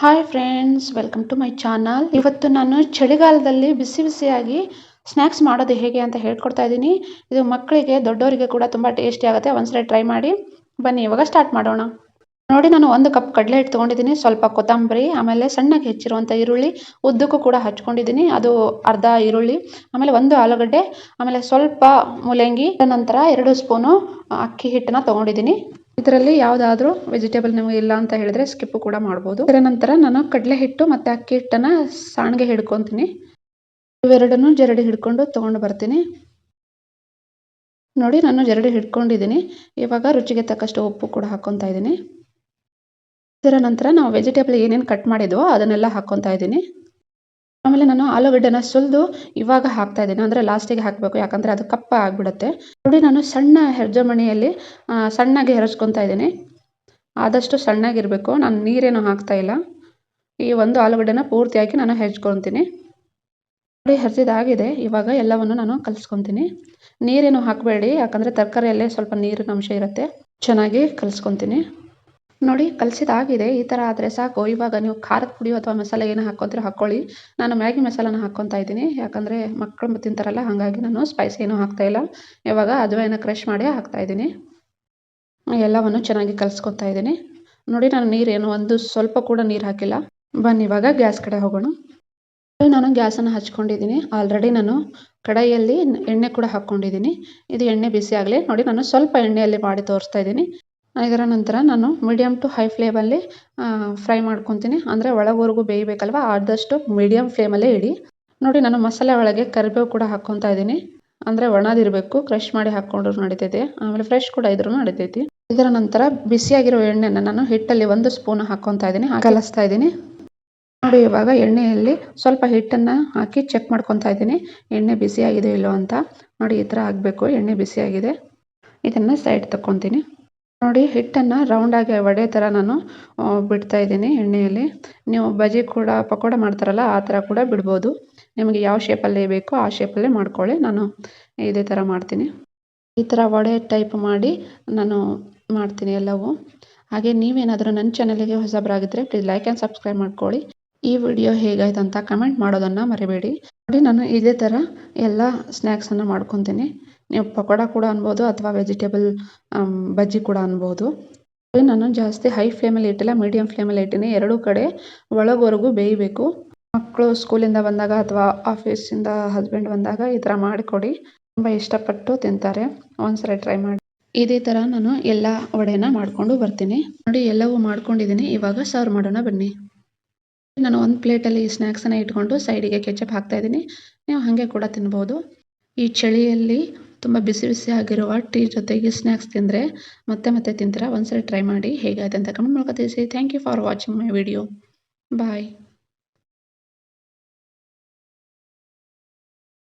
Hi friends welcome to my channel ಇವತ್ತು ನಾನು ಚಳಿಗಾಲದಲ್ಲಿ ಬಿಸಿ ಬಿಸಿಯಾಗಿ ಸ್ನ್ಯಾಕ್ಸ್ ಮಾಡೋದು ಹೇಗೆ ಅಂತ ಹೇಳ್ಕೊಡ್ತಾ ಇದ್ದೀನಿ. ಇದು ಮಕ್ಕಳಿಗೆ, ದೊಡ್ಡವರಿಗೆ ಕೂಡ ತುಂಬ ಟೇಸ್ಟಿ ಆಗುತ್ತೆ. ಒಂದ್ಸಲ ಟ್ರೈ ಮಾಡಿ. ಬನ್ನಿ, ಇವಾಗ ಸ್ಟಾರ್ಟ್ ಮಾಡೋಣ. ನೋಡಿ, ನಾನು ಒಂದು ಕಪ್ ಕಡಲೆ ಹಿಟ್ಟು ತೊಗೊಂಡಿದ್ದೀನಿ. ಸ್ವಲ್ಪ ಕೊತ್ತಂಬರಿ, ಆಮೇಲೆ ಸಣ್ಣಗೆ ಹೆಚ್ಚಿರುವಂಥ ಈರುಳ್ಳಿ, ಉದ್ದಕ್ಕೂ ಕೂಡ ಹಚ್ಕೊಂಡಿದ್ದೀನಿ. ಅದು ಅರ್ಧ ಈರುಳ್ಳಿ, ಆಮೇಲೆ ಒಂದು ಆಲೂಗಡ್ಡೆ, ಆಮೇಲೆ ಸ್ವಲ್ಪ ಮೂಲಂಗಿ, ನಂತರ ಎರಡು ಸ್ಪೂನು ಅಕ್ಕಿ ಹಿಟ್ಟನ್ನ ತೊಗೊಂಡಿದ್ದೀನಿ. ಇದರಲ್ಲಿ ಯಾವುದಾದ್ರೂ ವೆಜಿಟೇಬಲ್ ನಿಮಗೆ ಇಲ್ಲ ಅಂತ ಹೇಳಿದ್ರೆ ಸ್ಕಿಪ್ ಕೂಡ ಮಾಡಬಹುದು ಇದರ ನಂತರ ನಾನು ಕಡಲೆ ಹಿಟ್ಟು ಮತ್ತು ಅಕ್ಕಿ ಹಿಟ್ಟನ್ನು ಸಣ್ಣಗೆ ಹಿಡ್ಕೊತೀನಿ. ಇವೆರಡನ್ನು ಜರಡಿ ಹಿಡ್ಕೊಂಡು ತಗೊಂಡು ಬರ್ತೀನಿ. ನೋಡಿ ನಾನು ಜರಡಿ ಹಿಡ್ಕೊಂಡಿದ್ದೀನಿ. ಇವಾಗ ರುಚಿಗೆ ತಕ್ಕಷ್ಟು ಉಪ್ಪು ಕೂಡ ಹಾಕ್ಕೊತಾ ಇದ್ದೀನಿ. ಇದರ ನಂತರ ನಾವು ವೆಜಿಟೇಬಲ್ ಏನೇನು ಕಟ್ ಮಾಡಿದ್ವೋ ಅದನ್ನೆಲ್ಲ ಹಾಕ್ಕೊತಾ ಇದ್ದೀನಿ. ಆಮೇಲೆ ನಾನು ಆಲೂಗಡ್ಡೆನ ಸುಲಿದು ಇವಾಗ ಹಾಕ್ತಾ ಇದ್ದೀನಿ. ಅಂದರೆ ಲಾಸ್ಟಿಗೆ ಹಾಕಬೇಕು. ಯಾಕಂದರೆ ಅದು ಕಪ್ಪ ಆಗಿಬಿಡುತ್ತೆ. ನೋಡಿ ನಾನು ಸಣ್ಣ ಹೆರ್ಜಮಣಿಯಲ್ಲಿ ಸಣ್ಣಗೆ ಹೆರಚ್ಕೊತಾ ಇದ್ದೀನಿ. ಆದಷ್ಟು ಸಣ್ಣಗಿರಬೇಕು. ನಾನು ನೀರೇನು ಹಾಕ್ತಾ ಇಲ್ಲ. ಈ ಒಂದು ಆಲೂಗಡ್ಡೆನ ಪೂರ್ತಿಯಾಗಿ ನಾನು ಹೆಚ್ಕೊತೀನಿ ನೋಡಿ ಹೆರ್ಜಿದಾಗಿದೆ ಇವಾಗ ಎಲ್ಲವನ್ನು ನಾನು ಕಲಿಸ್ಕೊತೀನಿ. ನೀರೇನು ಹಾಕಬೇಡಿ. ಯಾಕಂದರೆ ತರಕಾರಿಯಲ್ಲೇ ಸ್ವಲ್ಪ ನೀರಿನ ಅಂಶ ಇರುತ್ತೆ. ಚೆನ್ನಾಗಿ ಕಲಿಸ್ಕೊತೀನಿ. ನೋಡಿ ಕಲಸಿದಾಗಿದೆ ಈ ಥರ ಆದರೆ ಸಾಕು. ಇವಾಗ ನೀವು ಖಾರದ ಪುಡಿ ಅಥವಾ ಮಸಾಲೆ ಏನು ಹಾಕ್ಕೊಂತೀರೋ ಹಾಕ್ಕೊಳ್ಳಿ ನಾನು ಮ್ಯಾಗಿ ಮಸಾಲಾನ ಹಾಕ್ಕೊತಾ ಇದ್ದೀನಿ. ಯಾಕಂದರೆ ಮಕ್ಕಳು ತಿಂತಾರಲ್ಲ, ಹಾಗಾಗಿ ನಾನು ಸ್ಪೈಸ್ ಏನೂ ಹಾಕ್ತಾಯಿಲ್ಲ ಇವಾಗ ಅಜವಾಯಿನ ಕ್ರಷ್ ಮಾಡಿ ಹಾಕ್ತಾ ಇದ್ದೀನಿ. ಎಲ್ಲವನ್ನು ಚೆನ್ನಾಗಿ ಕಲಿಸ್ಕೊತಾ ಇದ್ದೀನಿ. ನೋಡಿ, ನಾನು ನೀರೇನು, ಒಂದು ಸ್ವಲ್ಪ ಕೂಡ ನೀರು ಹಾಕಿಲ್ಲ. ಬನ್ನಿ, ಇವಾಗ ಗ್ಯಾಸ್ ಕಡೆ ಹೋಗೋಣ. ನಾನು ಗ್ಯಾಸನ್ನು ಹಚ್ಕೊಂಡಿದ್ದೀನಿ. ಆಲ್ರೆಡಿ ನಾನು ಕಡಾಯಿಯಲ್ಲಿ ಎಣ್ಣೆ ಕೂಡ ಹಾಕ್ಕೊಂಡಿದ್ದೀನಿ ಇದು ಎಣ್ಣೆ ಬಿಸಿ ಆಗಲಿ. ನೋಡಿ, ನಾನು ಸ್ವಲ್ಪ ಎಣ್ಣೆಯಲ್ಲಿ ಮಾಡಿ ತೋರಿಸ್ತಾ ಇದ್ದೀನಿ. ಇದರ ನಂತರ ನಾನು ಮೀಡಿಯಮ್ ಟು ಹೈ ಫ್ಲೇಮಲ್ಲಿ ಫ್ರೈ ಮಾಡ್ಕೊತೀನಿ. ಅಂದರೆ ಒಳಗವರೆಗೂ ಬೇಯಬೇಕಲ್ವ? ಆದಷ್ಟು ಮೀಡಿಯಮ್ ಫ್ಲೇಮಲ್ಲೇ ಇಡಿ. ನೋಡಿ, ನಾನು ಮಸಾಲೆ ಒಳಗೆ ಕರಿಬೇವು ಕೂಡ ಹಾಕ್ಕೊತಾ ಇದ್ದೀನಿ ಅಂದರೆ ಒಣದಿರಬೇಕು ಕ್ರಷ್ ಮಾಡಿ ಹಾಕ್ಕೊಂಡ್ರು ನಡಿತೈತೆ. ಆಮೇಲೆ ಫ್ರೆಶ್ ಕೂಡ ಇದ್ರೂ ನಡಿತೈತಿ. ಇದರ ನಂತರ ಬಿಸಿಯಾಗಿರೋ ಎಣ್ಣೆನ ನಾನು ಹಿಟ್ಟಲ್ಲಿ ಒಂದು ಸ್ಪೂನ್ ಹಾಕ್ಕೊತಾ ಇದ್ದೀನಿ ಕಲಿಸ್ತಾ ಇದ್ದೀನಿ ನೋಡಿ, ಇವಾಗ ಎಣ್ಣೆಯಲ್ಲಿ ಸ್ವಲ್ಪ ಹಿಟ್ಟನ್ನು ಹಾಕಿ ಚೆಕ್ ಮಾಡ್ಕೊತಾ ಇದ್ದೀನಿ ಎಣ್ಣೆ ಬಿಸಿಯಾಗಿದೆ ಇಲ್ಲೋ ಅಂತ. ನೋಡಿ, ಈ ಥರ ಆಗಬೇಕು. ಎಣ್ಣೆ ಬಿಸಿಯಾಗಿದೆ. ಇದನ್ನು ಸೈಡ್ ತಗೊತೀನಿ ನೋಡಿ, ಹಿಟ್ಟನ್ನು ರೌಂಡಾಗಿ ವಡೆ ಥರ ನಾನು ಬಿಡ್ತಾ ಇದ್ದೀನಿ ಎಣ್ಣೆಯಲ್ಲಿ. ನೀವು ಬಜಿ ಕೂಡ ಪಕೋಡ ಮಾಡ್ತಾರಲ್ಲ, ಆ ಥರ ಕೂಡ ಬಿಡ್ಬೋದು. ನಿಮಗೆ ಯಾವ ಶೇಪಲ್ಲಿ ಬೇಕೋ ಆ ಶೇಪಲ್ಲೇ ಮಾಡ್ಕೊಳ್ಳಿ. ನಾನು ಇದೇ ಥರ ಮಾಡ್ತೀನಿ. ಈ ಥರ ವಡೆ ಟೈಪ್ ಮಾಡಿ ನಾನು ಮಾಡ್ತೀನಿ ಎಲ್ಲವೂ. ಹಾಗೆ ನೀವೇನಾದರೂ ನನ್ನ ಚಾನಲಿಗೆ ಹೊಸಬರಾಗಿದ್ದರೆ ಪ್ಲೀಸ್ ಲೈಕ್ ಆ್ಯಂಡ್ ಸಬ್ಸ್ಕ್ರೈಬ್ ಮಾಡ್ಕೊಳ್ಳಿ. ಈ ವಿಡಿಯೋ ಹೇಗಾಯ್ತು ಅಂತ ಕಮೆಂಟ್ ಮಾಡೋದನ್ನು ಮರಿಬೇಡಿ. ನೋಡಿ, ನಾನು ಇದೇ ಥರ ಎಲ್ಲ ಸ್ನ್ಯಾಕ್ಸನ್ನು ಮಾಡ್ಕೊತೀನಿ. ನೀವು ಪಕೋಡ ಕೂಡ ಅನ್ಬೋದು ಅಥವಾ ವೆಜಿಟೇಬಲ್ ಬಜ್ಜಿ ಕೂಡ ಅನ್ಬೋದು. ನಾನು ಜಾಸ್ತಿ ಹೈ ಫ್ಲೇಮಲ್ಲಿ ಇಟ್ಟಿಲ್ಲ ಮೀಡಿಯಮ್ ಫ್ಲೇಮಲ್ಲಿ ಇಟ್ಟಿನಿ. ಎರಡೂ ಕಡೆ ಒಳಗೋರೆಗೂ ಬೇಯಬೇಕು. ಮಕ್ಕಳು ಸ್ಕೂಲಿಂದ ಬಂದಾಗ ಅಥವಾ ಆಫೀಸಿಂದ ಹಸ್ಬೆಂಡ್ ಬಂದಾಗ ಈ ಥರ ಮಾಡಿಕೊಡಿ. ತುಂಬ ಇಷ್ಟಪಟ್ಟು ತಿಂತಾರೆ. ಒಂದ್ಸರಿ ಟ್ರೈ ಮಾಡಿ. ಇದೇ ಥರ ನಾನು ಎಲ್ಲ ವಡೆನ ಮಾಡಿಕೊಂಡು ಬರ್ತೀನಿ. ನೋಡಿ, ಎಲ್ಲವೂ ಮಾಡ್ಕೊಂಡಿದ್ದೀನಿ ಇವಾಗ ಸರ್ವ್ ಮಾಡೋಣ ಬನ್ನಿ. ನಾನು ಒಂದು ಪ್ಲೇಟಲ್ಲಿ ಈ ಸ್ನ್ಯಾಕ್ಸನ್ನು ಇಟ್ಕೊಂಡು ಸೈಡಿಗೆ ಕೆಚಪ್ ಹಾಕ್ತಾಯಿದ್ದೀನಿ ನೀವು ಹಾಗೆ ಕೂಡ ತಿನ್ಬೋದು. ಈ ಚಳಿಯಲ್ಲಿ ತುಂಬ ಬಿಸಿ ಬಿಸಿ ಆಗಿರುವ ಟೀ ಜೊತೆಗೆ ಸ್ನ್ಯಾಕ್ಸ್ ತಿಂದರೆ ಮತ್ತೆ ಮತ್ತೆ ತಿಂತೀರಾ? ಒಂದ್ಸರಿ ಟ್ರೈ ಮಾಡಿ ಹೇಗಾಯ್ತು ಅಂತ ಕಮೆಂಟ್ ತಿಳಿಸಿ. Thank you for watching my video bye